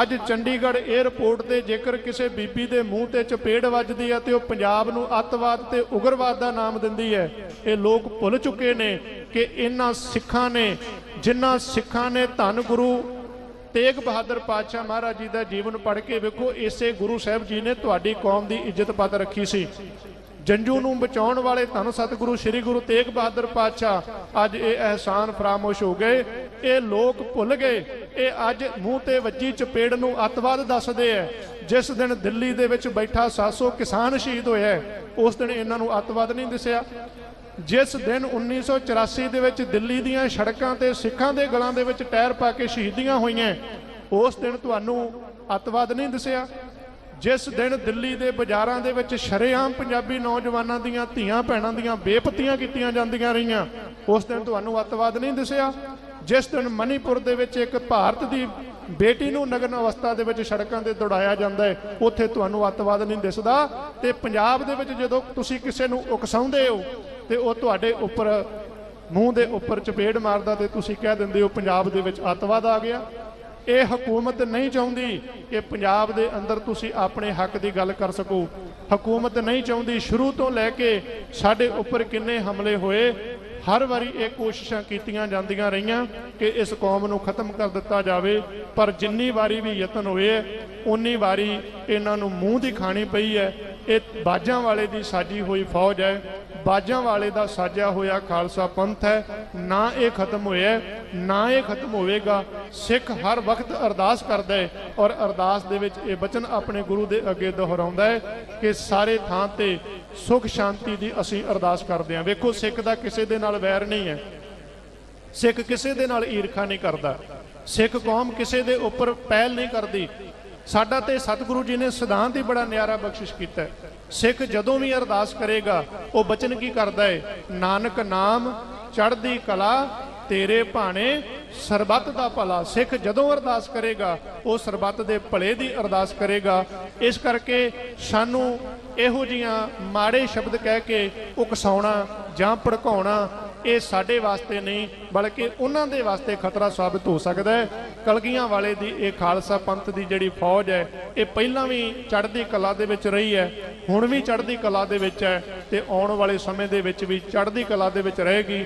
ਅੱਜ ਚੰਡੀਗੜ੍ਹ 에ਅਰਪੋਰਟ ਤੇ ਜੇਕਰ ਕਿਸੇ ਬੀਬੀ ਦੇ ਮੂੰਹ ਤੇ ਚਪੇੜ ਵੱਜਦੀ ਹੈ ਤੇ ਉਹ ਪੰਜਾਬ ਨੂੰ ਅੱਤਵਾਦ ਤੇ ਉਗਰਵਾਦ ਦਾ ਨਾਮ ਦਿੰਦੀ ਹੈ, ਇਹ ਲੋਕ ਭੁੱਲ ਚੁੱਕੇ ਨੇ ਕਿ ਇਹਨਾਂ ਸਿੱਖਾਂ ਨੇ, ਜਿਨ੍ਹਾਂ ਸਿੱਖਾਂ ਨੇ ਧੰਨ ਗੁਰੂ ਤੇਗ ਬਹਾਦਰ ਪਾਤਸ਼ਾਹ ਮਹਾਰਾਜ ਜੀ ਦਾ ਜੀਵਨ ਪੜ੍ਹ ਕੇ ਵੇਖੋ, ਇਸੇ ਗੁਰੂ ਸਾਹਿਬ ਜੀ ਨੇ ਤੁਹਾਡੀ ਕੌਮ ਦੀ ਇੱਜ਼ਤ ਪਤ ਰੱਖੀ ਸੀ। ਜੰਜੂ ਨੂੰ ਬਚਾਉਣ ਵਾਲੇ ਧੰਨ ਸਤਿਗੁਰੂ ਸ੍ਰੀ ਗੁਰੂ ਤੇਗ ਬਹਾਦਰ ਪਾਤਸ਼ਾਹ ਅੱਜ ਇਹ ਅਹਿਸਾਨ ਫਰਾਮੋਸ਼ ਹੋ ਗਏ, ਇਹ ਲੋਕ ਭੁੱਲ ਗਏ ਇਹ ਅੱਜ ਮੂੰਹ ਤੇ ਵੱਜੀ ਚਪੇੜ ਨੂੰ ਅੱਤਵਾਦ ਦੱਸਦੇ ਐ। ਜਿਸ ਦਿਨ ਦਿੱਲੀ ਦੇ ਵਿੱਚ ਬੈਠਾ 700 ਕਿਸਾਨ ਸ਼ਹੀਦ ਹੋਇਆ ਉਸ ਦਿਨ ਇਹਨਾਂ ਨੂੰ ਅੱਤਵਾਦ ਨਹੀਂ ਦਿਸਿਆ। ਜਿਸ ਦਿਨ 1984 ਦੇ ਵਿੱਚ ਦਿੱਲੀ ਦੀਆਂ ਸੜਕਾਂ ਤੇ ਸਿੱਖਾਂ ਦੇ ਗਲਾਂ ਦੇ ਵਿੱਚ ਟਾਇਰ ਪਾ ਕੇ ਸ਼ਹੀਦੀਆਂ ਹੋਈਆਂ ਉਸ ਦਿਨ ਤੁਹਾਨੂੰ ਅੱਤਵਾਦ ਨਹੀਂ ਦਿਸਿਆ। ਜਿਸ ਦਿਨ ਦਿੱਲੀ ਦੇ ਬਾਜ਼ਾਰਾਂ ਦੇ ਵਿੱਚ ਸ਼ਰੇਆਮ ਪੰਜਾਬੀ ਨੌਜਵਾਨਾਂ ਦੀਆਂ ਧੀਆਂ ਭੈਣਾਂ ਦੀਆਂ ਬੇਪਤੀਆਂ ਕੀਤੀਆਂ ਜਾਂਦੀਆਂ ਰਹੀਆਂ, ਉਸ ਦਿਨ ਤੁਹਾਨੂੰ ਅੱਤਵਾਦ ਨਹੀਂ ਦਿਸਿਆ। ਜਿਸ ਦਿਨ ਮਨੀਪੁਰ ਦੇ ਵਿੱਚ ਇੱਕ ਭਾਰਤ ਦੀ ਬੇਟੀ ਨੂੰ ਨਗਨ ਅਵਸਥਾ ਦੇ ਵਿੱਚ ਸੜਕਾਂ ਤੇ ਦੌੜਾਇਆ ਜਾਂਦਾ ਹੈ, ਉੱਥੇ ਤੁਹਾਨੂੰ ਅੱਤਵਾਦ ਨਹੀਂ ਦਿਸਦਾ। ਤੇ ਪੰਜਾਬ ਦੇ ਵਿੱਚ ਜਦੋਂ ਤੁਸੀਂ ਕਿਸੇ ਨੂੰ ਉਕਸਾਉਂਦੇ ਹੋ, ਤੇ ਉਹ ਤੁਹਾਡੇ ਉੱਪਰ, ਮੂੰਹ ਦੇ ਉੱਪਰ ਚਪੇੜ ਮਾਰਦਾ ਤੇ ਤੁਸੀਂ ਕਹਿ ਦਿੰਦੇ ਹੋ, ਪੰਜਾਬ ਦੇ ਵਿੱਚ ਅੱਤਵਾਦ ਆ ਗਿਆ। ਇਹ ਹਕੂਮਤ ਨਹੀਂ ਚਾਹੁੰਦੀ ਕਿ ਪੰਜਾਬ ਦੇ ਅੰਦਰ ਤੁਸੀਂ ਆਪਣੇ ਹੱਕ ਦੀ ਗੱਲ ਕਰ ਸਕੋ। ਹਕੂਮਤ ਨਹੀਂ ਚਾਹੁੰਦੀ, ਸ਼ੁਰੂ ਤੋਂ ਲੈ ਕੇ ਸਾਡੇ ਉੱਪਰ ਕਿੰਨੇ ਹਮਲੇ ਹੋਏ ਹਰ ਵਾਰੀ ਇਹ ਕੋਸ਼ਿਸ਼ਾਂ ਕੀਤੀਆਂ ਜਾਂਦੀਆਂ ਰਹੀਆਂ ਕਿ ਇਸ ਕੌਮ ਨੂੰ ਖਤਮ ਕਰ ਦਿੱਤਾ ਜਾਵੇ, ਪਰ ਜਿੰਨੀ ਵਾਰੀ ਵੀ ਯਤਨ ਹੋਏ ਉਨੀ ਵਾਰੀ ਇਹਨਾਂ ਨੂੰ ਮੂੰਹ ਦੀ ਖਾਣੀ ਪਈ ਹੈ। ਇਹ ਬਾਜਾਂ ਵਾਲੇ ਦੀ ਸਾਜੀ ਹੋਈ ਫੌਜ ਹੈ। ਬਾਜਾਂ ਵਾਲੇ ਦਾ ਸਾਜਿਆ ਹੋਇਆ ਖਾਲਸਾ ਪੰਥ ਹੈ। ਨਾ ਇਹ ਖਤਮ ਹੋਇਆ, ਨਾ ਇਹ ਖਤਮ ਹੋਵੇਗਾ। ਸਿੱਖ ਹਰ ਵਕਤ ਅਰਦਾਸ ਕਰਦਾ ਹੈ ਔਰ ਅਰਦਾਸ ਦੇ ਵਿੱਚ ਇਹ ਬਚਨ ਆਪਣੇ ਗੁਰੂ ਦੇ ਅੱਗੇ ਦੁਹਰਾਉਂਦਾ ਹੈ ਕਿ ਸਾਰੇ ਥਾਂ ਤੇ ਸੁਖ ਸ਼ਾਂਤੀ ਦੀ ਅਸੀਂ ਅਰਦਾਸ ਕਰਦੇ ਹਾਂ। ਵੇਖੋ, ਸਿੱਖ ਦਾ ਕਿਸੇ ਦੇ ਨਾਲ ਵੈਰ ਨਹੀਂ ਹੈ। ਸਿੱਖ ਕਿਸੇ ਦੇ ਨਾਲ ਈਰਖਾ ਨਹੀਂ ਕਰਦਾ। ਸਿੱਖ ਕੌਮ ਕਿਸੇ ਦੇ ਉੱਪਰ ਪਹਿਲ ਨਹੀਂ ਕਰਦੀ। ਸਾਡਾ ਤੇ ਸਤਿਗੁਰੂ ਜੀ ਨੇ ਸਿਧਾਂਤ ਹੀ ਬੜਾ ਨਿਆਰਾ ਬਖਸ਼ਿਸ਼ ਕੀਤਾ ਸਿੱਖ ਜਦੋਂ ਵੀ ਅਰਦਾਸ ਕਰੇਗਾ, ਉਹ ਬਚਨ ਕੀ ਕਰਦਾ ਹੈ? ਨਾਨਕ ਨਾਮ, ਚੜ੍ਹਦੀ ਕਲਾ, ਤੇਰੇ ਭਾਣੇ ਸਰਬੱਤ ਦਾ ਭਲਾ ਸਿੱਖ ਜਦੋਂ ਅਰਦਾਸ ਕਰੇਗਾ, ਉਹ ਸਰਬੱਤ ਦੇ ਭਲੇ ਦੀ ਅਰਦਾਸ ਕਰੇਗਾ। ਇਸ ਕਰਕੇ ਸਾਨੂੰ ਇਹੋ ਜੀਆਂ ਮਾੜੇ ਸ਼ਬਦ ਕਹਿ ਕੇ ਉਕਸਾਉਣਾ ਜਾਂ ਭੜਕਾਉਣਾ, ਇਹ ਸਾਡੇ ਵਾਸਤੇ ਨਹੀਂ, ਬਲਕਿ ਉਹਨਾਂ ਦੇ ਵਾਸਤੇ ਖਤਰਾ ਸਾਬਤ ਹੋ ਸਕਦਾ ਹੈ। ਕਲਗੀਆਂ ਵਾਲੇ ਦੀ, ਇਹ ਖਾਲਸਾ ਪੰਥ ਦੀ ਜਿਹੜੀ ਫੌਜ ਹੈ, ਇਹ ਪਹਿਲਾਂ ਵੀ ਚੜ੍ਹਦੀ ਕਲਾ ਦੇ ਵਿੱਚ ਰਹੀ ਹੈ, ਹੁਣ ਵੀ ਚੜ੍ਹਦੀ ਕਲਾ ਦੇ ਵਿੱਚ ਹੈ, ਤੇ ਆਉਣ ਵਾਲੇ ਸਮੇਂ ਦੇ ਵਿੱਚ ਵੀ ਚੜ੍ਹਦੀ ਕਲਾ ਦੇ ਵਿੱਚ ਰਹੇਗੀ।